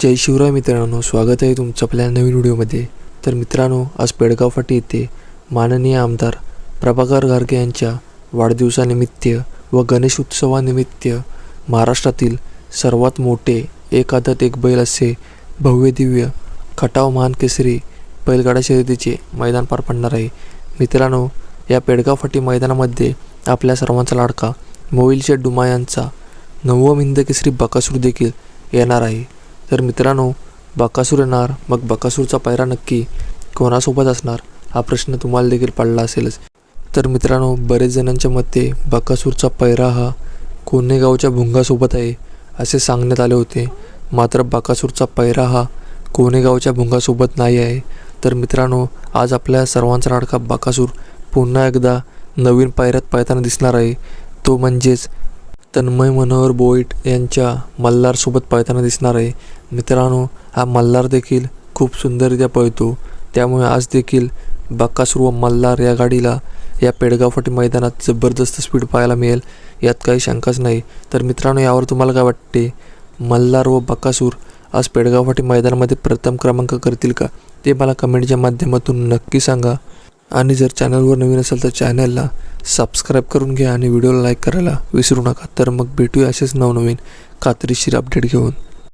जय शिवराय मित्रांनो स्वागत आहे तुमचं आपल्या नवीन व्हिडिओमध्ये. तर मित्रांनो आज पेडगाव फाटी येथे माननीय आमदार प्रभाकर गारगे यांच्या वाढदिवसानिमित्त व गणेश उत्सवानिमित्त महाराष्ट्रातील सर्वात मोठे एक आदत एक बैल असे भव्य दिव्य खटाव महान केसरी बैलगाडा शर्यतीचे मैदान पार पडणार आहे. मित्रांनो या पेडगाव फाटी मैदानामध्ये आपल्या सर्वांचा लाडका मोबाईल डुमा यांचा नवम हिंद केसरी बकासूर देखील येणार आहे. तर मित्रांनो बकासूर येणार मग बकासूरचा पायरा नक्की कोणासोबत असणार हा प्रश्न तुम्हाला देखील पडला असेलच. तर मित्रांनो बरेच जणांच्या मते बकासूरचा पैरा हा कोनेगावच्या भुंगासोबत आहे असे सांगण्यात आले होते. मात्र बकासूरचा पैरा हा कोनेगावच्या भुंगासोबत नाही आहे. तर मित्रांनो आज आपल्या सर्वांचा लाडका बकासूर पुन्हा एकदा नवीन पायऱ्यात पायताना दिसणार आहे. तो म्हणजेच तन्मय मनोहर बोईट यांच्या मल्हारसोबत पळताना दिसणार आहे. मित्रांनो हा मल्हार देखील खूप सुंदररित्या पळतो. त्यामुळे आज देखील बक्कासूर व मल्हार या गाडीला या पेडगाव फाटी मैदानात जबरदस्त स्पीड पाहायला मिळेल यात काही शंकाच नाही. तर मित्रांनो यावर तुम्हाला काय वाटते? मल्हार व बक्कासूर आज पेडगाव फाटी मैदानामध्ये प्रथम क्रमांक करतील का? ते मला कमेंटच्या माध्यमातून नक्की सांगा. आणि जर चॅनलवर नवीन असेल तर चॅनलला सबस्क्राईब करून घ्या आणि व्हिडिओला लाईक करायला विसरू नका. तर मग भेटूया असेच नवनवीन खात्रीशीर अपडेट घेऊन.